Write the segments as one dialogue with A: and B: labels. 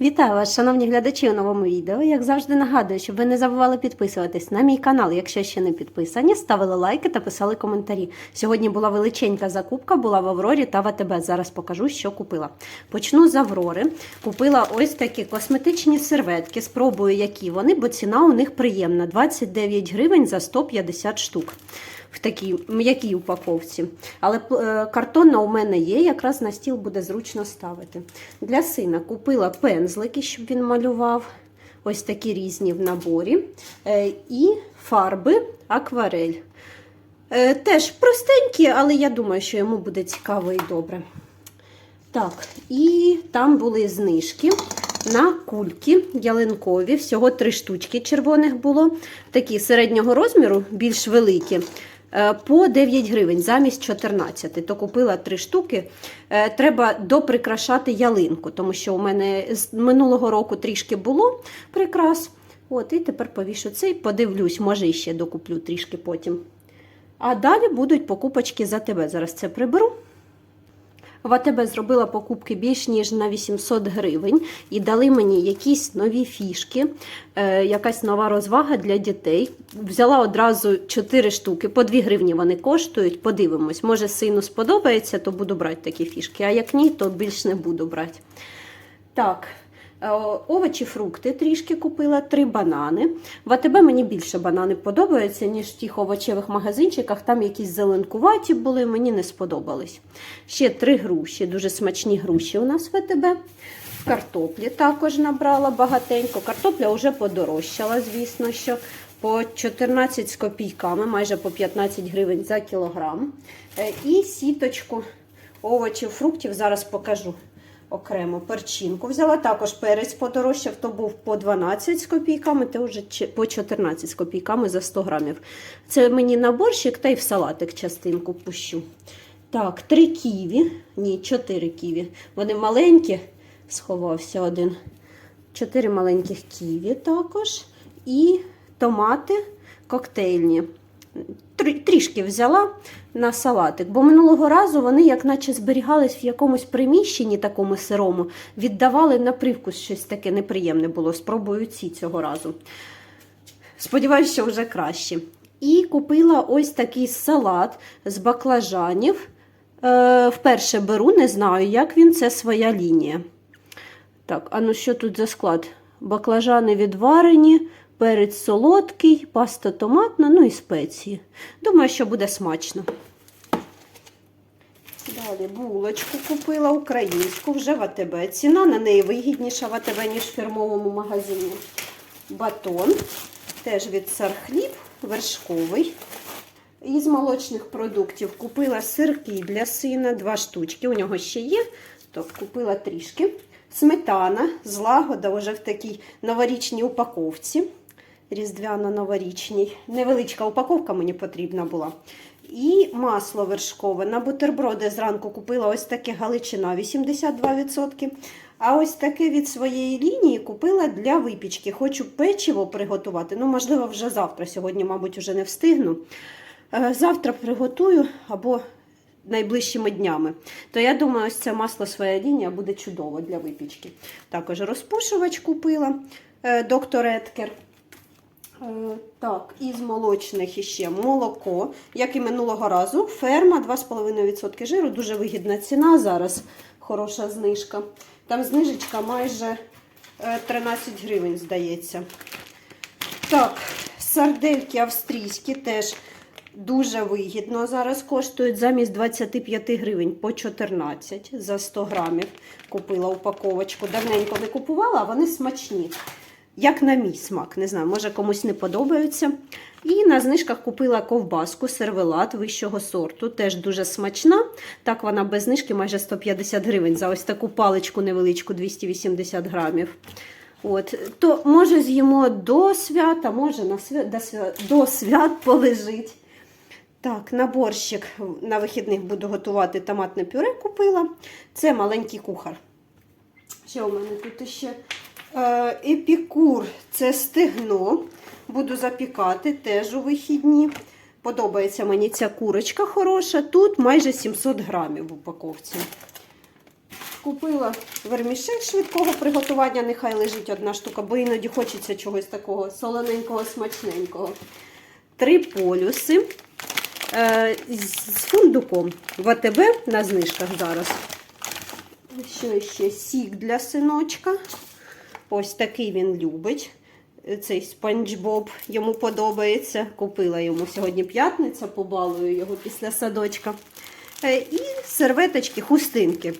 A: Вітаю вас, шановні глядачі у новому відео. Як завжди нагадую, щоб ви не забували підписуватись на мій канал, якщо ще не підписані, ставили лайки та писали коментарі. Сьогодні була величенька закупка, була в Аврорі та в АТБ. Зараз покажу, що купила. Почну з Аврори. Купила ось такі косметичні серветки. Спробую, які вони, бо ціна у них приємна: 29 гривень за 150 штук. В такій м'якій упаковці. Але е, картонна у мене є, якраз на стіл буде зручно ставити. Для сина купила пензлики, щоб він малював. Ось такі різні в наборі. Е, І фарби акварель. Е, Теж простенькі, але я думаю, що йому буде цікаво і добре. Так, і там були знижки на кульки ялинкові. Всього три штучки червоних було. Такі середнього розміру, більш великі. Е, По 9 гривень замість 14. То купила 3 штуки. Е, Треба доприкрашати ялинку, тому що у мене з минулого року трішки було прикрас. От, і тепер повішу цей, подивлюсь, може ще докуплю трішки потім. А далі будуть покупочки за тебе. Зараз це приберу. В АТБ зробила покупки більш ніж на 800 гривень і дали мені якісь нові фішки, е, якась нова розвага для дітей. Взяла одразу 4 штуки, по 2 гривні вони коштують. Подивимось, може сину сподобається, то буду брати такі фішки. А як ні, то більш не буду брати. Так, овочі, фрукти трішки купила, три банани. В АТБ мені більше банани подобаються, ніж в тих овочевих магазинчиках. Там якісь зеленкуваті були, мені не сподобались. Ще три груші, дуже смачні груші у нас в АТБ. Картоплі також набрала багатенько. Картопля вже подорожчала, звісно, що по 14 з копійками, майже по 15 гривень за кілограм. Е, І сіточку овочів, фруктів зараз покажу окремо перчинку. Взяла також перець подорожчав, то був по 12 з копійками, то вже по 14 з копійками за 100 грамів. Це мені на борщик та й в салатик частинку пущу. Так, три ківі, ні, чотири ківі. Вони маленькі, сховався один. Чотири маленьких ківі також. І томати коктейльні. Трі- Трішки взяла на салатик, бо минулого разу вони, як наче зберігались в якомусь приміщенні такому сирому, віддавали на привкус щось таке неприємне було. Спробую ці цього разу. Сподіваюся, що вже краще. І купила ось такий салат з баклажанів. Е, вперше беру, не знаю, як він, це своя лінія. Так, а ну що тут за склад? Баклажани відварені, перець солодкий, паста томатна, ну і спеції. Думаю, що буде смачно. Далі булочку купила українську вже в АТБ. Ціна на неї вигідніша в АТБ, ніж в фірмовому магазині. Батон, теж від Сархліб, вершковий. Із молочних продуктів купила сирки для сина, два штучки. У нього ще є, то купила трішки. Сметана, злагода вже в такій новорічній упаковці. Різдвяно-новорічній. Невеличка упаковка мені потрібна була. І масло вершкове. На бутерброди зранку купила ось таке галичина 82%. А ось таке від своєї лінії купила для випічки. Хочу печиво приготувати. Ну, можливо, вже завтра. Сьогодні, мабуть, вже не встигну. Е, Завтра приготую або найближчими днями. То я думаю, ось це масло своя лінія буде чудово для випічки. Також розпушувач купила е, доктор Еткер. Е, Так, із молочних іще молоко, як і минулого разу. Ферма 2,5% жиру, дуже вигідна ціна зараз, хороша знижка. Там знижечка майже е, 13 гривень, здається. Так, сардельки австрійські теж дуже вигідно зараз коштують замість 25 гривень по 14 за 100 грамів. Купила упаковочку. Давненько не купувала, а вони смачні. Як на мій смак, не знаю, може комусь не подобаються. І на знижках купила ковбаску, сервелат вищого сорту, теж дуже смачна. Так вона без знижки майже 150 гривень за ось таку паличку невеличку 280 грамів. От, то може з'їмо до свята, може на свят, до, свят, до свят полежить. Так, на борщик на вихідних буду готувати томатне пюре купила. Це маленький кухар. Що у мене тут ще? Е, епікур це стегно. Буду запікати теж у вихідні. Подобається мені ця курочка хороша. Тут майже 700 грамів в упаковці. Купила вермішель швидкого приготування, нехай лежить одна штука, бо іноді хочеться чогось такого солоненького, смачненького. Три полюси е, з фундуком. В АТБ на знижках зараз. Що ще? Сік для синочка. Ось такий він любить. Цей спанч Боб йому подобається. Купила йому сьогодні п'ятниця, побалую його після садочка. Е, І серветочки, хустинки.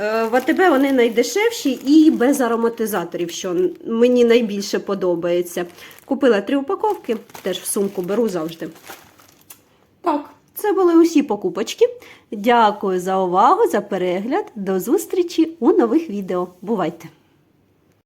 A: Е, В АТБ вони найдешевші і без ароматизаторів, що мені найбільше подобається. Купила три упаковки, теж в сумку беру завжди. Так, це були усі покупочки. Дякую за увагу, за перегляд. До зустрічі у нових відео. Бувайте!